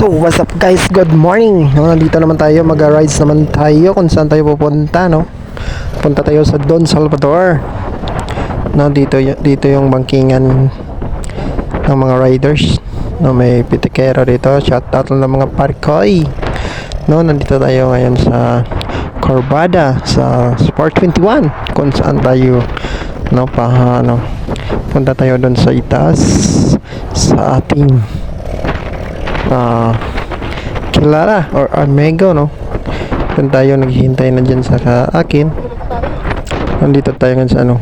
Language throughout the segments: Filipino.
So what's up guys? Good morning! No, nandito naman tayo, mag-rides naman tayo kung saan tayo pupunta no? Punta tayo sa Don Salvador no, dito, dito yung bangkingan ng mga riders no, May pitikero dito, shout out ng mga parkoy no, Nandito tayo ngayon sa Corbada sa Sport 21 kung saan tayo no, pa, ano, punta tayo doon sa itaas. Sa ating ah kilala or amigo no? Doon tayo naghihintay na dyan sa akin. Nandito tayo ngayon sa ano?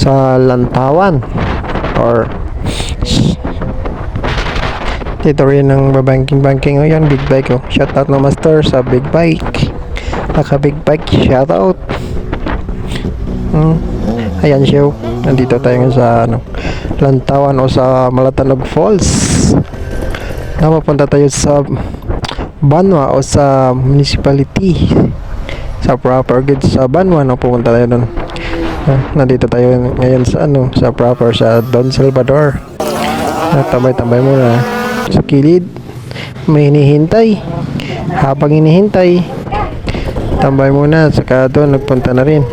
Sa lantawan or dito rin ng babanking banking oh yan big bike oh. Shout out no master sa big bike. Naka big bike shout out hmm. ayan siya oh. Nandito tayo ngayon sa ano lantawan o sa Malatanog Falls. Na mapunta tayo sa Banwa o sa municipality. Sa proper good sa Banwa no pupunta tayo doon Ah, nandito tayo ngayon sa ano sa proper sa Don Salvador. Tambay-tambay muna. Sa kilid may hinihintay. Habang hinihintay tambay muna saka doon nagpunta na rin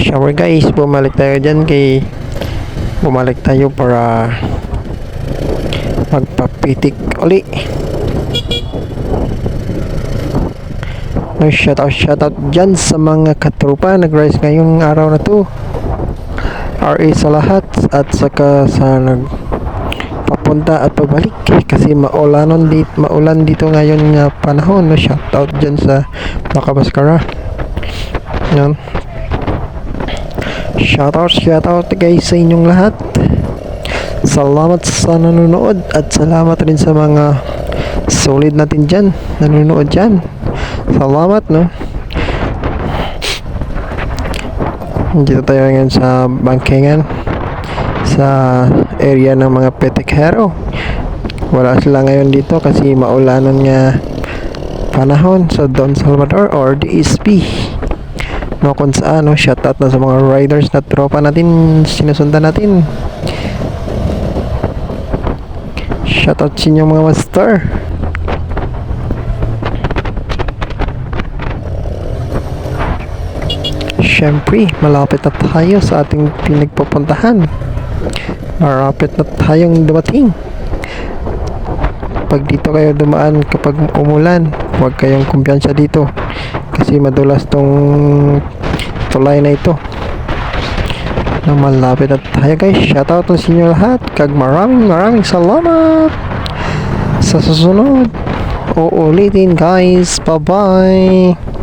shower guys. Bumalik tayo dyan kay bumalik tayo para magpapitik uli. No, shout out shout out dyan sa mga katrupa nag-rise ngayong araw na to. RA sa lahat at saka sa nag papunta at pabalik kasi maulanon dito maulan dito ngayon nga panahon. No shout out dyan sa Bakabaskara yan shout out shout out guys sa inyong lahat. Salamat sa nanonood at salamat rin sa mga solid natin dyan nanonood dyan. Salamat no? Dito tayo ngayon sa bangkingan sa area ng mga petikero wala sila ngayon dito kasi maulanan nga panahon sa Don Salvador or DSP no kung saan no shout out na sa mga riders na tropa natin sinusundan natin shout out sa inyong mga master Siyempre, malapit na tayo sa ating pinagpupuntahan. Malapit na tayong dumating. Pag dito kayo dumaan kapag umulan, huwag kayong kumpiyansa dito. Kasi madulas tong tulay na ito. Na malapit na tayo guys. Shoutout na sa inyo lahat. Kag maraming maraming salamat. Sa susunod, uulitin guys. Bye-bye.